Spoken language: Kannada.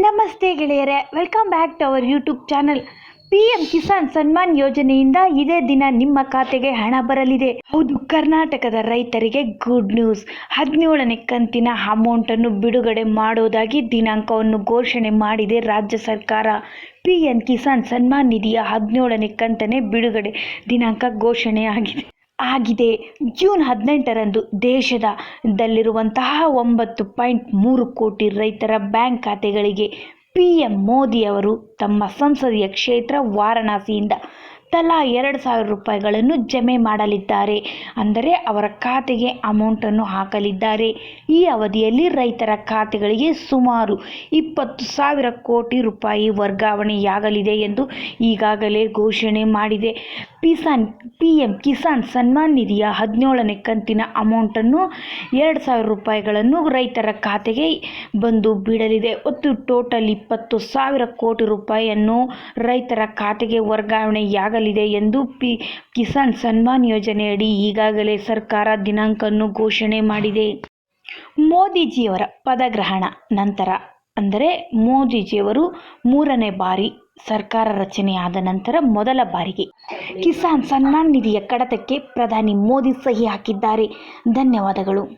ನಮಸ್ತೆ ಗೆಳೆಯರೆ welcome back to our YouTube channel P M Kisan Samman ಯೋಜನೆಯಿಂದ ಇದೇ ದಿನ ನಿಮ್ಮ ಖಾತೆಗೆ ಹಣ ಬರಲಿದೆ. ಹೌದು, ಕರ್ನಾಟಕದ ರೈತರಿಗೆ ಗುಡ್ ನ್ಯೂಸ್ ಹದಿನೇಳನೇ ಕಂತಿನ ಅಮೌಂಟನ್ನು ಬಿಡುಗಡೆ ಮಾಡೋದಾಗಿ ದಿನಾಂಕವನ್ನು ಘೋಷಣೆ ಮಾಡಿದೆ ರಾಜ್ಯ ಸರ್ಕಾರ. ಪಿ ಎಂ ಕಿಸಾನ್ ಸನ್ಮಾನ್ ನಿಧಿಯ ಹದಿನೇಳನೇ ಕಂತನೇ ಬಿಡುಗಡೆ ದಿನಾಂಕ ಘೋಷಣೆ ಆಗಿದೆ. ಜೂನ್ ಹದಿನೆಂಟರಂದು ದೇಶದ ದಲ್ಲಿರುವಂತಹ ಒಂಬತ್ತು ಪಾಯಿಂಟ್ ಮೂರು ಕೋಟಿ ರೈತರ ಬ್ಯಾಂಕ್ ಖಾತೆಗಳಿಗೆ ಪಿ ಎಂ ಮೋದಿಯವರು ತಮ್ಮ ಸಂಸದೀಯ ಕ್ಷೇತ್ರ ವಾರಣಾಸಿಯಿಂದ ತಲಾ ಎರಡು ಸಾವಿರ ರೂಪಾಯಿಗಳನ್ನು ಜಮೆ ಮಾಡಲಿದ್ದಾರೆ. ಅಂದರೆ ಅವರ ಖಾತೆಗೆ ಅಮೌಂಟನ್ನು ಹಾಕಲಿದ್ದಾರೆ. ಈ ಅವಧಿಯಲ್ಲಿ ರೈತರ ಖಾತೆಗಳಿಗೆ ಸುಮಾರು ಇಪ್ಪತ್ತು ಸಾವಿರ ಕೋಟಿ ರೂಪಾಯಿ ವರ್ಗಾವಣೆಯಾಗಲಿದೆ ಎಂದು ಈಗಾಗಲೇ ಘೋಷಣೆ ಮಾಡಿದೆ. ಕಿಸಾನ್ ಪಿ ಎಂ ಕಿಸಾನ್ ಸನ್ಮಾನ್ ನಿಧಿಯ ಹದಿನೇಳನೇ ಕಂತಿನ ಅಮೌಂಟನ್ನು ಎರಡು ಸಾವಿರ ರೂಪಾಯಿಗಳನ್ನು ರೈತರ ಖಾತೆಗೆ ಬಂದು ಬೀಳಲಿದೆ. ಒಟ್ಟು ಟೋಟಲ್ ಇಪ್ಪತ್ತು ಸಾವಿರ ಕೋಟಿ ರೂಪಾಯಿಯನ್ನು ರೈತರ ಖಾತೆಗೆ ವರ್ಗಾವಣೆಯಾಗಲಿದೆ ಎಂದು ಪಿ ಕಿಸಾನ್ ಸನ್ಮಾನ್ ಯೋಜನೆಯಡಿ ಈಗಾಗಲೇ ಸರ್ಕಾರ ದಿನಾಂಕವನ್ನು ಘೋಷಣೆ ಮಾಡಿದೆ. ಮೋದಿಜಿಯವರ ಪದಗ್ರಹಣ ನಂತರ, ಅಂದರೆ ಮೋದಿಜಿಯವರು ಮೂರನೇ ಬಾರಿ ಸರ್ಕಾರ ರಚನೆಯಾದ ನಂತರ ಮೊದಲ ಬಾರಿಗೆ ಕಿಸಾನ್ ಸನ್ಮಾನ್ ನಿಧಿಯ ಕಡತಕ್ಕೆ ಪ್ರಧಾನಿ ಮೋದಿ ಸಹಿ ಹಾಕಿದ್ದಾರೆ. ಧನ್ಯವಾದಗಳು.